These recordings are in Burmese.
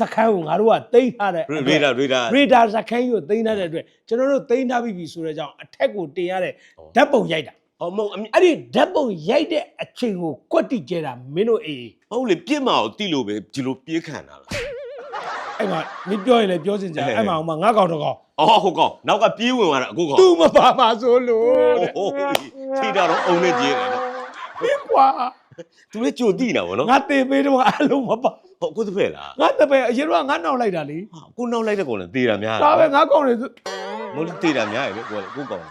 စခန်းကိုငါတို့ကတိမ့်ထားတဲ့ရေဒါရေဒါရေဒါစခန်းကြီးကိုတိမ့်ထားတဲ့အတွက်ကျွန်တော်တို့တိမ့်ထားပြီးပြီဆိုတဲ့ကြောင့်အထက်ကိုတင်ရတဲ့ဓာတ်ပုံရိုက်တာဟောမဟုတ်အမြအဲ့ဒီဓာတ်ပုံရိုက်တဲ့အချိန်ကိုကွက်တိကျဲတာမင်းတို့အေးဟုတ်လေပြစ်မအောင်တိလို့ပဲဒီလိုပြေးခံတာလားအဲ့မှာမင်းပြောရင်လည်းပြောစင်ကြအဲ့မှာဟိုမှာငါကောင်တော့ကောင်အော်ဟုတ်ကောနောက်ကပြေးဝင်သွားတာအခုကောသူမပါပါဆိုလို့တဲ့ဟိုးထိတာတော့အုံနဲ့ကြီးတယ်နော်ဒီကွာသူလည်းကြိုတိတာဗောနော်ငါတင်ပေးတော့အလုံးမပါ ဟုတ်အခုတစ်ဖက်လား ငါတပည့်အရင်ကငါနောက်လိုက်တာလေ ဟာကိုနောက်လိုက်တဲ့ကောင်လည်းတေးတာများ ဒါပဲငါကောင်လေ မဟုတ်လေတေးတာများရယ်ကိုကိုကောင်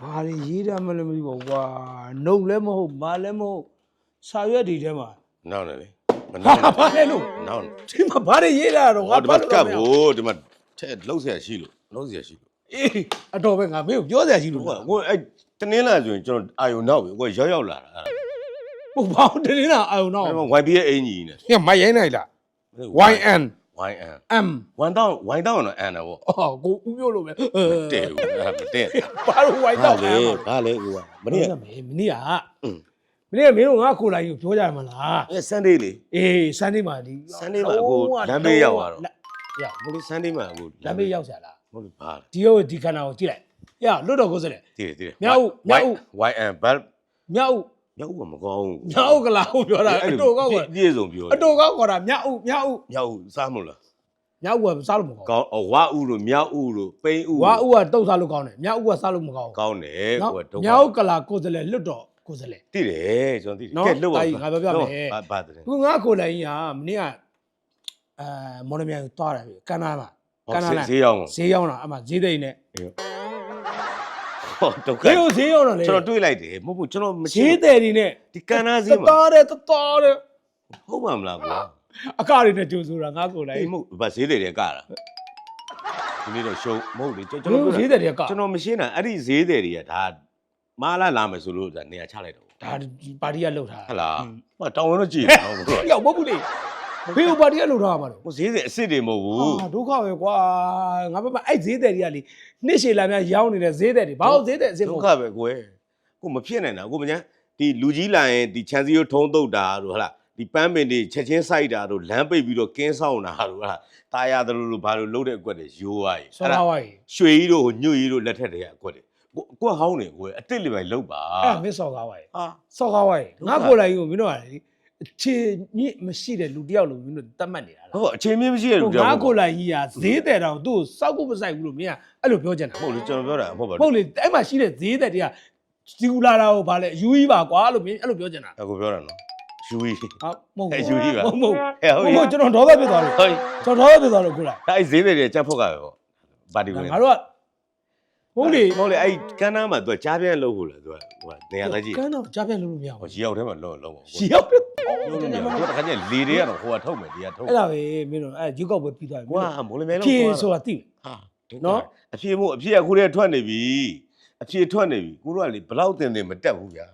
ဘာလဲရေးတာမလည်းမသိပါဘူးကွာနှုတ်လည်းမဟုတ်မာလည်းမဟုတ်စာရွက်ဒီထဲမှာ နောက်နေလေမ ဟာ နောက် ဘာလဲလို့ နောက် ဒီမှာဘာတွေရေးတာတော့ငါ ဟောဒီမှာကပ် ဘူး ဖို့ဒီမှာထဲလှုပ်เสียရှိလို့လှုပ်เสียရှိလို့ အေးအတော်ပဲငါမင်းကိုပြောစရာရှိလို့ဟိုကကိုအဲ့တနင်းလာဆိုရင်ကျွန်တော်အာယုံနောက်ပြီကိုရောက်ရောက်လာတာဟုတ်ဘာတနေလားအာယုံတော့အဲ့မှာ YB ရဲ့အင်ကြီးနဲ့ညမိုက်ရိုင်းနိုင်လား YN YN M 1တောင်း1တောင်းတော့အန်တယ်ဗောအော်ကိုဦးမျိုးလို့ပဲတဲ့ဘူးအဲ့ဒါမတဲ့ဘာလို့ Y တော့လေဘာလဲကိုကမနေ့ကမင်းမနေ့ကอืมမနေ့ကမင်းတို့ငါကိုလိုက်ကိုပြောကြမှာလားအဲ Sunday လေအေး Sunday မှာဒီ Sunday မှာအခုလမ်းဘေးရောက်သွားတော့ရမလို့ Sunday မှာအခုလမ်းဘေးရောက်ဆရာလားမ ဟုတ်ဘာလဲဒီဟုတ်ဒီခန္ဓာကိုကြည့်လိုက်ရလွတ်တော်ကိုစလေတည်တည်မြောက်ဦးမြောက်ဦး YN ဘတ်မြောက်ဦးမြောက်ဦးကမကောင်းဘူးမြောက်ဦးကလာဟုတ်ပြောတာအတူကောက်ကွာပြည့်စုံပြောအတူကောက်ကွာတာမြောက်ဦးမြောက်ဦးမြောက်ဦးစားမလို့လားမြောက်ဦးကစားလို့မကောင်းကောင်းဝါဦးလို့မြောက်ဦးလို့ပိန်းဦးဝါဦးကတုတ်စားလို့ကောင်းတယ်မြောက်ဦးကစားလို့မကောင်းကောင်းတယ်နော်ကိုကဒုက္ခမြောက်ကလာကိုစလေလွတ်တော်ကိုစလေတည်တယ်ကျွန်တော်တည်တယ်နော်ကဲလှုပ်တာကြီးငါပြောပြမယ်ဘာဘာတဲ့ခုငါကိုလိုက်ရင်ကမနေ့ကအဲမော်နမြိုင်ကိုသွားတယ်ပြီကန္နာမှာ ကန္နာလားဈေးရောက်ဈေးရောက်တာအမှဈေးသိမ်းနဲ့ဟောဒုက္ခဈေးကိုဈေးရောက်တော့လေကျွန်တော်တွေးလိုက်တယ်မဟုတ်ဘူးကျွန်တော်မဈေးတယ်ဒီနဲ့ဒီကန္နာဈေးတမှာတော်တယ်တတော်တယ်ဟုတ်ပါမလားကွာအကတွေနဲ့ကြိုဆိုတာငါကိုလိုက်အေးမဟုတ်ဘာဈေးတယ်တွေကတာဒီနေ့တော့ရှုံးမဟုတ်လေကျွန်ကျွန်တော်တော်ပြောဈေးတာတယ်တွေက ကျွန်တော်မရှင်းတာအဲ့ဒီဈေးတယ်တွေကဒါမာလာလာမယ်ဆိုလို့ဒါနေရာချလိုက်တော့ဒါပါတီကလှုပ်ထားဟဟလားဟောတောင်းဝင်တော့ကြည့်တယ်ဟုတ်ကဲ့ရောက်မဟုတ်ဘူးလေ ဖေးပါတီကလှုပ်ထားမှာလို့ ဟိုဈေးတယ်အစ်စ်တွေမဟုတ်ဘူး အာဒုက္ခပဲကွာငါဘက်မှာအဲ့ဈေးတယ်တွေကလေနှစ်ရှည်လာများရောင်းနေတဲ့ဈေးတယ်တွေဘာလို့ဈေးတယ်အစ်စ်မ ဒု ဟုတ် က္ခပဲကွယ်ကိုမဖြစ်နိုင်တာကိုမညာဒီလူကြီးလာရင်ဒီခြံစည်းရိုးထုံးတုတ်တာတို့ဟဟလားဒီပန်းပင်တွေချက်ချင်းစိုက်တာတို့လမ်းပိတ်ပြီးတော့ကင်းဆောင်တာတို့ဟဟလားตายရတယ်လို့ဘာလို့လှုပ်တဲ့အကွက်တွေရိုးသွားရင် ဆောင်းဝါးကြီး ရွှေကြီးတို့ညွတ်ကြီးတို့လက်ထက်တွေကအကွက်တွေကိုကိုဟောင်းနေကွယ်အစ်စ်လေးပဲလှုပ်ပါ အဲ့မင်းဆော်ကားဝါးကြီး ဟာ ဆော့ကားဝါးကြီးငါကိုလိုက်ကိုမင်းတို့ကလေ အခြေမြင့်မရှိတဲ့လူတယောက်လို့မင်းတို့တတ်မှတ်နေတာလားဟုတ်အချိန်မင်းမရှိရလို့ဟိုပြောငါကိုလိုက်ကြီးကဈေးတယ်တောင်သူ့ကိုစောက်ကိုမဆိုင်ဘူးလို့မင်းကအဲ့လိုပြောချင်တာဟုတ်လေကျွန်တော်ပြောတာဟုတ်ပါဟုတ်လေအဲ့မှာရှိတဲ့ဈေးတယ်တွေကစီကူလာတာကိုဗာလဲအယူကြီးပါကွာလို့မင်းအဲ့လိုပြောချင်တာအခုပြောတာနော်ယူကြီး ဟာမဟုတ်အဲ့ယူကြီးပါမဟုတ်မဟုတ်ဟဲ့ဟုတ်မဟုတ်ကျွန်တော်ဒေါသဖြစ်သွားလို့ဟုတ်ကျွန်တော်ဒေါသဖြစ်သွားလို့ကိုလိုက်ဒါအဲ့ဈေးတွေကြက်ဖို့ကပဲပေါ့ပါတီဝင်ငါတို့ကဟုတ်လေဟုတ်လေအဲ့ကန်းနာမှာသူကကြားပြန့်လို့ဟုတ်လားသူကဟိုကနေရာသားကြီးကန်းတော့ကြားပြတ်လို့မရဟိုဘူးရီရောက်ထဲမှာလုံးလုံးပေါ့ရှီရောက်တယ် လုံးလုံးမျိုးဟိုတခါကျလေတွေကတော့ဟိုကထုတ်မယ်ဒီကထုတ်အဲ့ဒါပဲမင်းတို့အဲ့ယူကောက်ပဲပြီးသွားပြီကွာမိုးလမဲလုံးဖြေဆိုတာသိတယ်ဟာနော်အဖြေမို့အဖြေအခုတည်းထွက်နေပြီအဖြေထွက်နေပြီကိုတို့ကလေဘလောက်တင်တင်မတက်ဘူးဗျာ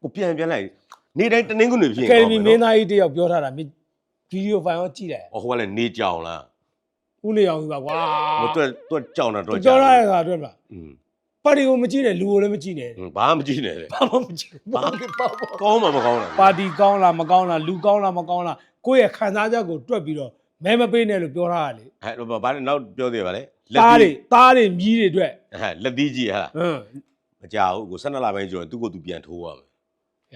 ကိုပြန်ပြန်လိုက်နေ့တိုင်းတနင်္ဂနွေဖြစ်ကယ်ဒမီမင်းသားကြီးတယောက်ပြောထားတာမင်းဗီဒီယိုဖိုင်ရောကြည့်တယ်ဟိုကလည်းနေကြောင်လားဦးလေးအောင်ကြီးပါကွာဟိုတွက်တွက်ကြောင်တာတွက်ကြောက်ရတဲ့ခါတွေ့မလားอืม ပါတီကိုမကြည့်နဲ့လူကိုလည်းမကြည့်နဲ့ ဘာမှမကြည့်နဲ့လေ ဘာမှမကြည့်ဘူးဘာမှပေါ့ပေါ့ ကောင်းမှမကောင်းတာ ပါတီကောင်းလားမကောင်းလားလူကောင်းလားမကောင်းလားကိုယ့်ရဲ့ခံစားချက်ကိုတွက်ပြီးတော့မဲမပေးနဲ့လို့ပြောထားတာလေ ဟဲ့တော့ဘာလဲနောက်ပြောသေးပါလေ သားတွေသားတွေမြည်တွေအတွက် ဟဲ့လက်သီးကြီးဟဲ့လား ဟမ် မကြောက်ဘူးကို12လပိုင်းကျော်ရင်သူ့ကိုသူပြန်ထိုးရမယ်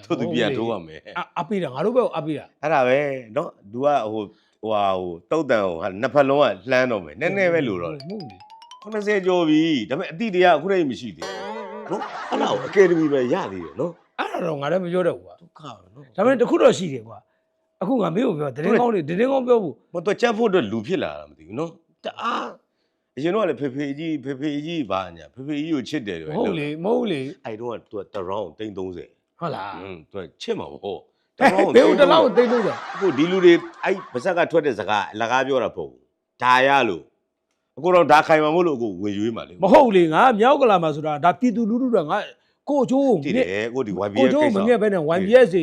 သူ့သူပြန်ထိုးရမယ် အအပိတာငါတို့ဘက်ကိုအပိတာ အဲ့ဒါပဲเนาะ तू ကဟိုဟိုဟာဟိုတုတ်တန်ဟိုဟာနှစ်ဖက်လုံးကလှမ်းတော့မယ်နည်းနည်းပဲလို့တော့ မဟုတ်လေ 80ကျော်ပြီဒါပေမဲ့အတိတရားအခုတည်းမရှိသေးဘူးနော်အဲ့ဒါကိုအကယ်ဒမီပဲရသေးတယ်နော်အဲ့ဒါတော့ငါလည်းမပြောတော့ဘူးကွာဒုက္ခပဲနော်ဒါပေမဲ့တခုတော့ရှိတယ်ကွာအခုငါမင်းကိုပြောတင်းကောင်းတွေတင်းကောင်းပြောဘူးမတော်ချက်ဖို့အတွက်လူဖြစ်လာတာမသိဘူးနော်တအားအရင်တော့လေဖေဖေကြီးဖေဖေကြီးဘာညာဖေဖေကြီးကိုချစ်တယ်တော့ဟုတ်လေမဟုတ်လေအဲ့တော့ကသူကတရောင်းတိန်30ဟုတ်လားอืมသူကချစ်မှာပေါ့တရောင်းဘယ်လိုတလောက်တိန်30အခုဒီလူတွေအဲ့ဗဇက်ကထွက်တဲ့စကားအလကားပြောတာပေါ့ဒါရလို့ အခုတော့ဒါခိုင်မှာမို့လို့အခုဝင်ရွေးမှာလေမဟုတ်လေငါမြောက်ကလာမှာဆိုတာဒါပြည်သူလူထုတွေကငါကိုအချိုးကိုတည်တယ်ကိုဒီ YB ကိုရဲ့ချိုးကိကိုစ္စမငဲ့ပဲနဲ့ YBS စီ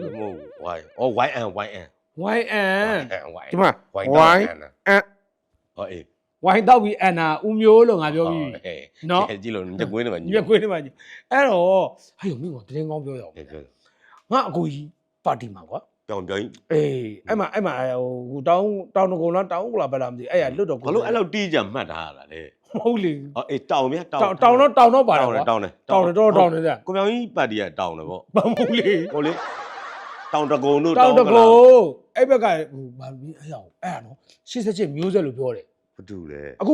မဟုတ် Y အော် YN YN YN YN ဒီမှာ Y Y အဟောအေးဝိုင်းတောက်ပြီးအန်နာဦးမျိုးလို့ငါပြောပြီးပြီဟဲ့နော် ကြည့်လို့ညက်ကွင်းနေမှာညက်ခွေးနေမှာကြီးအဲ့တော့ဟဲ့မင်းကတရင်ကောင်းပြောရအောင်ဟဲ့ပြော ငါအကိုကြီးပါတီမှာကွာ ပြောင်းပြောင်းကြီးအေးအဲ့မှာအဲ့မှာဟိုဟိုတောင်းတောင်းတကုံလားတောင်းကလားဘယ်လားမသိအဲ့ရလွတ်တော့ဘာလို့အဲ့လောက်တီးကြမှတ်ထားရတာလဲမဟုတ်လေအော်အေးတောင်းဗျာတောင်းတောင်းတောင်းတော့တောင်းတော့ပါတယ်တောင်းတယ်ကွာတောင်းတယ်တောင်းတယ်တော့တောင်းနေတာကိုပြောင်းကြီးပါတီကတောင်းတယ်ပေါ့မဟုတ်လေဟုတ်လေတောင်းတကုံတို့တောင်းတကကုံလားအဲ့ဘက်ကဟိုဘာလို့အဲ့ရအောင်အဲ့ရနော်88မျိုးဆက်လို့ပြောတယ်ဘာတူလဲအခု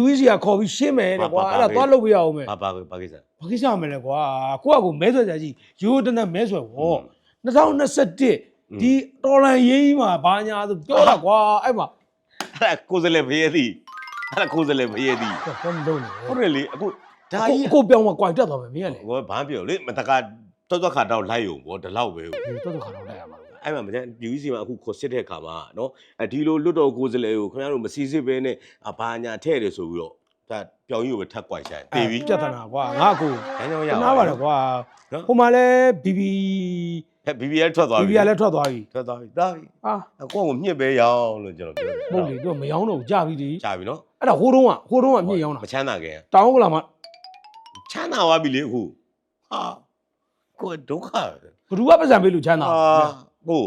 UEC ကခေါ်ပြီးရှင်းမယ်တဲ့ကွာဘာအဲ့ဘာဒါသွားလုပ်ပြရအောင်မယ်ဘာဘာဘာကိစ္စဘာကိစ္စမလဲကွာကိုကကိုမဲဆွယ်ကြကြီးရိုးတနက်မဲဆွယ်ဝေါ2021 ဒီတော်လန်ရေးကြီးမှာဘာညာဆိုပြောတာကွာအဲ့မှာအဲ့ဒါကိုယ်စလဲဖရဲသည်အဲ့ဒါကိုယ်စလဲဖရဲသည်ဘာမလုပ်လဲဟုဟုတ်တ်တယ်လေအခုဒါကြီးကိုကိုပြောင်းမှာကွာတက်သွားမယ်မင်းကလေဟိုဘာပြောလဲမတကတော်တော်ခါတော့လိုက်ရုံပေါ့ဒီလောက်ပဲ ဒီတော့တော့ခါတော့လိုက်ရမှာအဲ့မှာမကျန် UC မှာအခုခေါ်စစ်တဲ့အခါမှာနော်အဒီလိုလွတ်တော်ကိုယ်စားလှယ်ကိုခင်ဗျားတို့မစီစစ်ဘဲနဲ့အဘာညာထဲ့တယ်ဆိုပြီးတော့ဒါပြောင်းရကိုပဲထပ်ကွိုက်ဆိုင်တေးပြီပြဿနာကွာငါကို ဒါကြောင့်ရတနာပါတော့ကွာနော်ဟိုမှာလဲ BB ဟဲ့ BBL ထွက်သွား BB ပြီကလည်းထွက်သွားပြီထွက်သွားပြီ။ဒါပြီဟာ။အကောကိုမြင့်ပဲရောင်းလို့ကျွန်တော်ပြောတယ်မဟုတ်လေသူကမယောင်းတော့ဘူးကြာပြီဒီ။ကြာပြီနော်အဲ့ဒါဟိုတုန်းကဟိုတုန်းကမြင့်ယောင်းတာမချမ်းသာခင်တောင်းကလာမှာချမ်းသာသွားပြီလေအခု။ဟာကိုယ်ဒုက္ခပဲဘသူကပတ်စံပေးလို့ချမ်းသာ။ဟာကို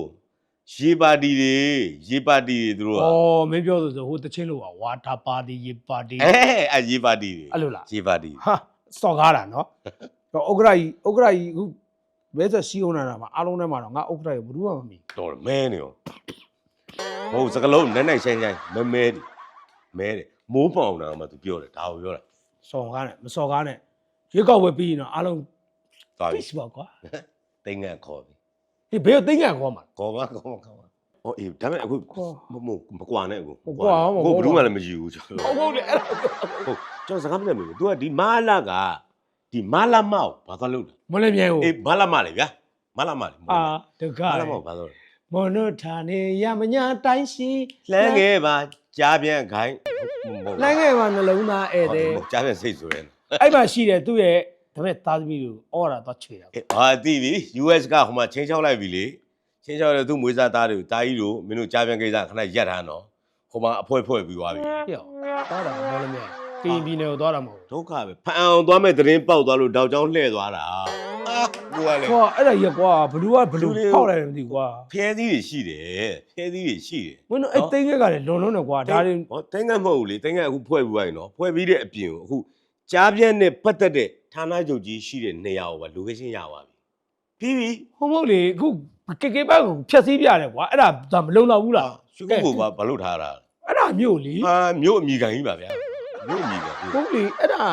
ရေပါတီတွေရေပါတီတွေသူတို့ကဩမင်းပြောဆိုဟိုတချင်းလို့ဝါတာပါတီရေပါတီအဲအရေပါတီတွေအဲ့လိုလားရေပါတီဟာစော်ကားတာနော်တော့ဥက္ကရာကြီးဥက္ကရာကြီးအခု ဘဲဆက်စီအောင်လာတာမှာအားလုံးထဲမှာတော့ငါဥက္ကရာကြီးဘယ်သူမှမမီတော်တယ်မဲနေရော။ဟုတ်စကလုံးနဲ့နိုင်ဆိုင်ဆိုင်မဲမဲတယ်မဲတယ်မိုးပေါအောင်တာမှသူပြောတယ်ဒါကိုပြောတာစော်ကားနဲ့မစော်ကားနဲ့ရွေးကောက်ပွဲပြီးရင်တော့အားလုံးသွားပြီ peace ပါကွာတိတ်ငတ်ခေါ်ပြီဒီဘယ်ကိုသိငါခေါ်မှာ ခေါ်ပါခေါ်ပါခေါ်ပါ။အော်အေးဒါပေမဲ့အခုခေါ်မမမကွာနဲ့အခုမကွာမကွာကိုဘယ်သူမှလည်းမယူဘူးကျွန်ဟုတ်တော်ဟုတ်လေအဲ့ဒါ ဟုတ်ကျွန်တော်စကားမပြောဘူး तू ကဒီမာလာက ဒီမာလာမောက်ဘာသာလို့လဲမလဲမြိုင်ကိုအေးမာလာမလေဗျာမာလာမလေအာတကမာယ်လာမောက်ဘာသာလို့မွန်တို့ဌာနေရမညာတိုင်းရှိလဲငယ်ပါကြားပြန်ခိုင်းမဟုတ်လိုင်းငယ်မှာနှလုံးသားဧည့်သည်ဟုတ်ကြားပြန်စိတ်ဆိုရင်အဲ့မှာရှိတယ်သူ့ရဲ့ဒါပေမဲ့သားသမီးကိုအော်တာတော့ချေတာအေးဟာတိပြီ US ကဟိုမှာချင်းချောက်လိုက်ပြီလေချင်းချောက်တယ်သူမွေးစားသားတွေကိုတာကြီးတို့မင်းတို့ကြားပြန်ကိစ္စခဏရက်ထားနော်ဟိုမှာအဖွဲဖွဲပြီးသွားပြီပြောသွားတာမလဲမြိုင်က ရင်ပြည်နယ်ကိုသွားတာမဟုတ်ဒုက္ခပဲဖန်အောင်သွားမဲ့သတင်းပေါက်သွားလို့တောက်ချောင်းလှည့်သွားတာအာကိုကလေဘူးကွာအဲ့ဒါရက်ကွာဘလူးကဘလူးဖောက်လိုက်တယ်မသိဘူးကွာဖျဲသီးတွေရှိတယ်ဖျဲသီးတွေရှိတယ်မင်းတို့အဲ့သိငယ်ကလည်းလွန်လွန်းတယ်ကွာဒါတွေဟောတိုင်းကမဟုတ်ဘူးလေတိုင်းကအခုဖွဲ့ပြီးသွားရင်နော်ဖွဲ့ပြီးတဲ့အပြင်ကိုအခုကြားပြက်နဲ့ပတ်သက်တဲ့ဌာနချုပ်ကြီးရှိတဲ့နေရာကိုပါ location ရပါပြီပြီးပြီဟုတ်မဟုတ်လေအခုကေကေဘက်ကိုဖြတ်စည်းပြတယ်ကွာအဲ့ဒါဒါမလုံလောက်ဘူးလားရွှေကုတ်ကိုပါဘာလို့ထားတာအဲ့ဒါမျိုးလေဟာမြို့အမိကန်ကြီးပါဗျာ မြို့အမိကန်ကြီးဟုတ်လေအဲ့ဒါ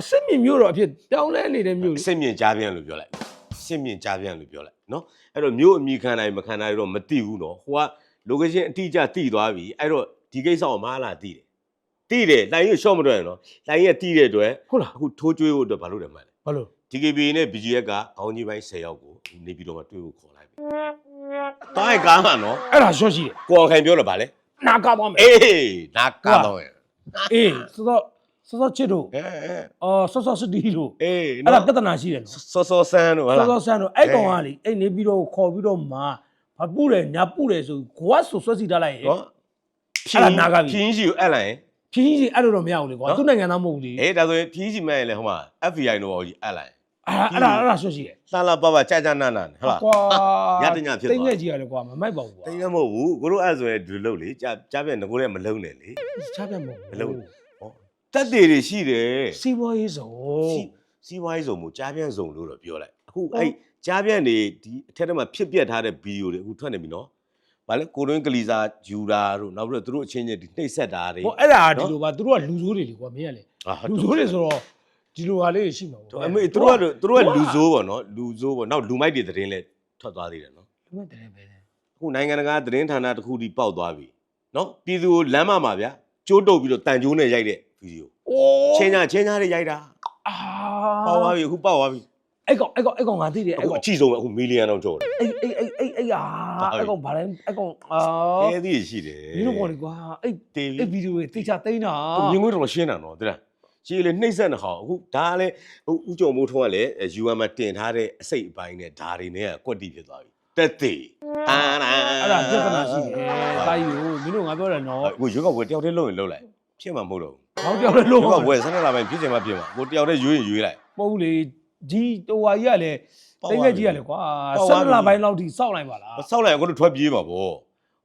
အစစ်မြင့်မျိုးတော့အဖြစ်ပြောင်းလဲနေတဲ့မျိုးလေအစ်မြင့်ကြားပြန်လို့ပြောလိုက်အစ်မြင့်ကြားပြန်လို့ပြောလိုက်နော်အဲ့တော့မြို့အမိခံနိုင်မခံနိုင်တော့မသိဘူးနော်ဟိုက location အတိအကျသိသွားပြီအဲ့တော့ဒီကိစ္စကိုမဟာလာသိတယ်သိတယ်လိုင်းရရှော့မတော့ရနော်လိုင်းရသိတဲ့အတွက်ဟုတ်လားအခုထိုးကျွေးဖို့အတွက်ဘာလို့လဲမှန်းလဲ ဘာလို့ DKB နဲ့ BGF ကခေါင်းကြီးပိုင်း10ယောက်ကိုနေပြီးတော့မှတွေ့ဖို့ခေါ်လိုက်ပြီ။တားရဲ့ကားမှာနော်အဲ့ဒါရှော့ရှိတယ်ကိုအောင်ခိုင်ပြောတော့ဗာလဲနာကားသွားမယ်။အေးနာကားတော့ရဲ့ အေးစောစောစောစောချစ်တို့။အဲအဲအော်စောစောစတီတို့အေးအဲ့ဒါနော်ပြဿနာရှိတယ်နော်စောစောဆန်းတို့ဟာစောလား စောဆန်းတို့အဲ့ကောင်ကလေအဲ့နေပြီးတော့ခေါ်ပြီးတော့မှဘာပူတယ်ညာပူတယ်ဆိုကိုကဆိုဆွဲစီထားလိုက်ရင် နော်အဲ့ဒါနာကားပြီ ဖြင်းကြီးကိုအဲ့လိုက်ရင် ဖြင်းကြီးအဲ့လိုတော့မရဘူးလေကွာနော် သူ့နိုင်ငံသားမဟုတ်ဘူးလေ အေးဒါဆိုရင်ဖြင်းကြီးမဲ့ရင်လေဟိုမှာ FBI တို့ဟိုကြီးအဲ့လိုက်အဲ့ဒါ အဲ့ဒါအဲ့ဒါရှော့ရှိတယ်လှလှပပကြာကြာနာနာဟုတ်လားကွာညတညဖြစ်သွားတိတ်ငယ်ကြီးရတယ်ကွာမမိုက်ပါဘူးကွာတိတ်ရမဟုတ်ဘူးကိုတို့အဲ့ဆိုရင်ဒီလိုလုပ်လေကြာကြာပြန်ငကိုတဲ့မလုံးနဲ့လေချပြတ်မဟုတ်မလုံးဘူးဟောတက်တွေတွေရှိတယ်စီးပွားရေးစုံစီစီးပွားရေးစုံမှုကြားပြန့်စုံလို့တော့ပြောလိုက်အခုအဲ့ကြားပြန့်နေဒီအထက်ထဲမှာဖြစ်ပြက်ထားတဲ့ဗီဒီယိုတွေအခုထွက်နေပြီနော်။ဗာလဲကိုတွင်းကလီစာယူတာတို့နောက်ပြီးတော့သူတို့အချင်းချင်းဒီနှိပ်ဆက်တာတွေဟိုအဲ့ဒါဒီလိုပါသူတို့ကလူဆိုးတွေလေကွာမင်းကလေဟာလူဆိုးတွေဆိုတော့ ဒီလိုဟာလေးရှိမှာတော့အမေသူတို့ကတော့သူတို့ကလူဆိုးပေါ့နော်လူဆိုးပေါ့နောက်လူမိုက်တွေသတင်းလဲထွက်သွားသေးတယ်နော်လူမတယ်ပဲတယ်။အခုနိုင်ငံတကာသတင်းဌာနတစ်ခုဒီပေါက်သွားပြီနော်ပြည်သူကိုလမ်းမမှာဗျာကျိုးတုပ်ပြီးတော့တန်ကျိုးနဲ့ရိုက်တဲ့ဗီဒီယိုအိုးချင်းညာချင်းညာတွေရိုက်တာအာပေါက်သွားပြီအခုပေါက်သွားပြီအဲ့ကောင်အဲ့ကောင်အဲ့ကောင်ငါသိတယ်အခုအဲ့ကောင်အကြည့်ဆုံးပဲအခုမီလီယံတော့ကျော်တယ်အဲ့အဲ့အဲ့အဲ့အဲ့ဟာအဲ့ကောင်ဗာလဲအဲ့ကောင်အာအဲဒီရှိတယ်ဒီလိုပေါ်လေကွာအဲ့တေးပြီအဲ့ဗီဒီယိုတွေတိကျသိမ်းတာမြင်ခွင့်တော်ရှင်းတာနော်တဲ့လား ရှင်းလေနှိမ့်ဆက်နေဟောအခုဒါကလည်းဟိုဥကြုံမိုးထုံးကလည်း UN မှာတင်ထားတဲ့အစိတ်အပိုင်းနဲ့ဓာတွေနဲ့ကွက်တီဖြစ်သွားပြီတက်သေးအာနာအဲ့ဒါပြဿနာရှိတယ်တာယူမင်းတို့ငါပြောတယ်နော်အခုရွေးကောက်ပွဲတယောက်တည်းလုံးရင်လုံးလိုက်ဖြစ်မှာမဟုတ်တော့ဘောက်ကြောက်လည်းလို့ဘူးဒီကဝယ်ဆန္ဒလာပိုင်းဖြစ်ချင်မှဖြစ်မှာကိုတယောက်တည်းရွေးရင်ရွေးလိုက် မဟုတ်လေဒီတော်ဝါကြီးကလည်းပေါက်တိတ်သွားငယ်ပြီကြီးကလည်းကွာပေါက်သွားဆက်ပြီလပိုင်းလောက်ထိစောင့်လိုက်ပါလားဆောက်လိုက်ရင်ကိုတို့ထွက်ပြေးမှာဗော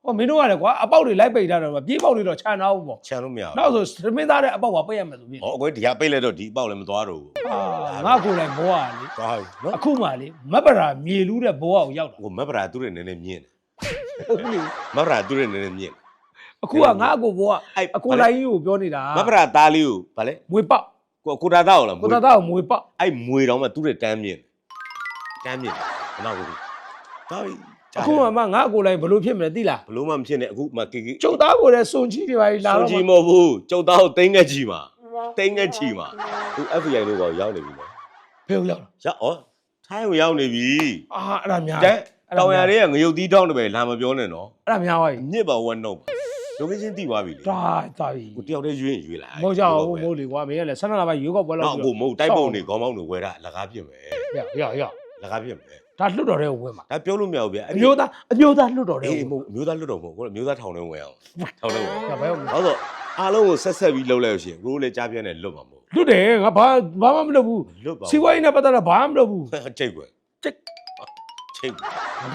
ဟောမင်းတို့ကလည်းကွာအပေါက်တွေလိုက်ပိတ်ထားတော့ပြေးပေါက်တွေတော့ခြံထားဘူးပေါ့ချန်လို့မရဘူးနောက်ဆိုသမင်းသားတဲ့အပေါက်ကပိတ်ရမယ်ဆိုပြီးဟောအကွယ်ဒီဟာပိတ်လိုက်တော့ဒီအပေါက်လည်းမသွားတော့ဘူးအာငါကိုယ်တိုင်ဘောကလေသွားပြီနော်အခုမှလေမက်ပရာမြေလူးတဲ့ဘောကိုရောက်တာကိုမက်ဗရာသူတွေနည်းနည်းမြင့်တယ်ဟုတ်ပြီမက်ဗရာသူတွေနည်းနည်းမြင့်အခုကငါအကိုဘောကအဲ့အကိုတိုင်းကြီးကိုပြောနေတာမက်ဗရာသားလေးကိုဗာလဲမွေပေါက်ကိုကိုတာသားကိုလားကိုတသားကိုမွေပေါက်အဲ့မွေတော့မှသူတွေတန်းမြင့်တန်းမြင့်နောက်ကိုသွားပြီ အခုမှမငါအကိုတိုင်းဘယ်လိုဖြစ်မလဲသိလားဘလို့မှမဖြစ်နဲ့အခုမှကေကေကျုပ်သားကိုလည်းစုံချီတွေပါလာဆုံးတော့ကြီးမဟုတ်ဘူးကျုပ်သားကိုတိမ့်ငက်ကြီးမှာတိမ့်ငက်ကြီးမှာသူ FBI တို့ကရောက်နေပြီနော်ဖယ်ရောက်လာရောက်ဩထိုင်းကိုရောက်နေပြီအာအဲ့ဒါများတဲ့တောင်ရတွေကငရုတ်သီးတောင်းတယ်ပဲလာမပြောနဲ့နော်အဲ့ဒါများပါပြီညစ်ပါဝက်နှုတ်ပါ location တိသွားပြီလေဒါဒါပြီကိုတယောက်တည်းရွေးရင်ရွေးလိုက်မဟုတ်ကြဘူးမဟုတ်လေကွာမင်းကလည်းဆန္ဒလာပိုင်းရွေးကောက်ပွဲလောက်တော့ကိုမဟုတ်တိုက်ပုံတွေခေါင်းပေါင်းတွေဝယ်တာလကားပြစ်မယ်ရရရလကားပြစ်မယ် ဒါလွတ်တော်တဲ့ကိုဝင်မှာဒါပြောလို့မရဘူးဗျအမျိုးသားအမျိုးသားလွတ်တော်တဲ့အေးကိုမဟုတ်မျိုးသားလွတ်တော်မဟုတ်ကိုမျိုးသားထောင်ထဲဝင်အောင်ထောင်ထဲဝင်ရဘယ်ဟုတ်ဘာလို့အားလုံးကိုဆက်ဆက်ပြီးလှုပ်လိုက်လို့ရှိရင်ကိုတို့လည်းကြားပြနဲ့လွတ်မှာမဟုတ်လွတ်တယ်ငါဘာဘာမှမလုပ်ဘူးလွတ်ပါစီဝိုင်းနဲ့ပတ်သက်တာဘာမှမလုပ်ဘူးချိတ်ကွယ်ချိတ်ချိတ်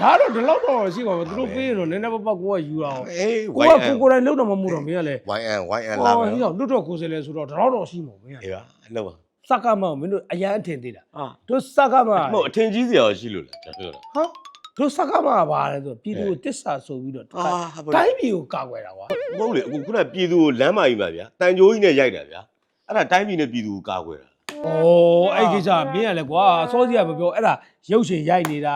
ဒါတော့ဒီလောက်တော့ရှိပါဘူးသူတို့ပေးရင်တော့နည်းနည်းပေါ့ပေါ့ကိုကယူအောင်အေးကိုကကိုကိုယ်တိုင်လုပ်တော့မမှုတော့မင်းကလည်း YN YN ဟောလာမယ်ဟိနော်အောင်လွတ်တော်ကိုယ်စလဲဆိုတော့ဒီလောက်တော့ရှိမှာမင်းကအေးပါအလုပ်ပါ စကမောင်မင်းတို့အရန်အထင်သေးတာအာတို့စကမောင်မဟုတ်အထင်ကြီးစရာရှိလို့လားဒါပြောတာဟာတို့စကမောင်ကဘာလဲဆိုပြည်သူကိုတစ္ဆာဆိုပြီးတော့အာဟုတ်ပါတိုင်းပြည်ကိုကာကွယ်တာကွာမဟုတ်လေအခုခုနပြည်သူကိုလမ်းမကြီးပါဗျာတန်ကြိုးကြီးနဲ့ရိုက်တာဗျာအဲ့ဒါတိုင်းပြည်နဲ့ပြည်သူကိုကာကွယ်တာ။အိုးအဲ့ကိစ္စမင်းကလည်းကွာစောစီကမပြောအဲ့ဒါရုပ်ရှင်ရိုက်နေတာ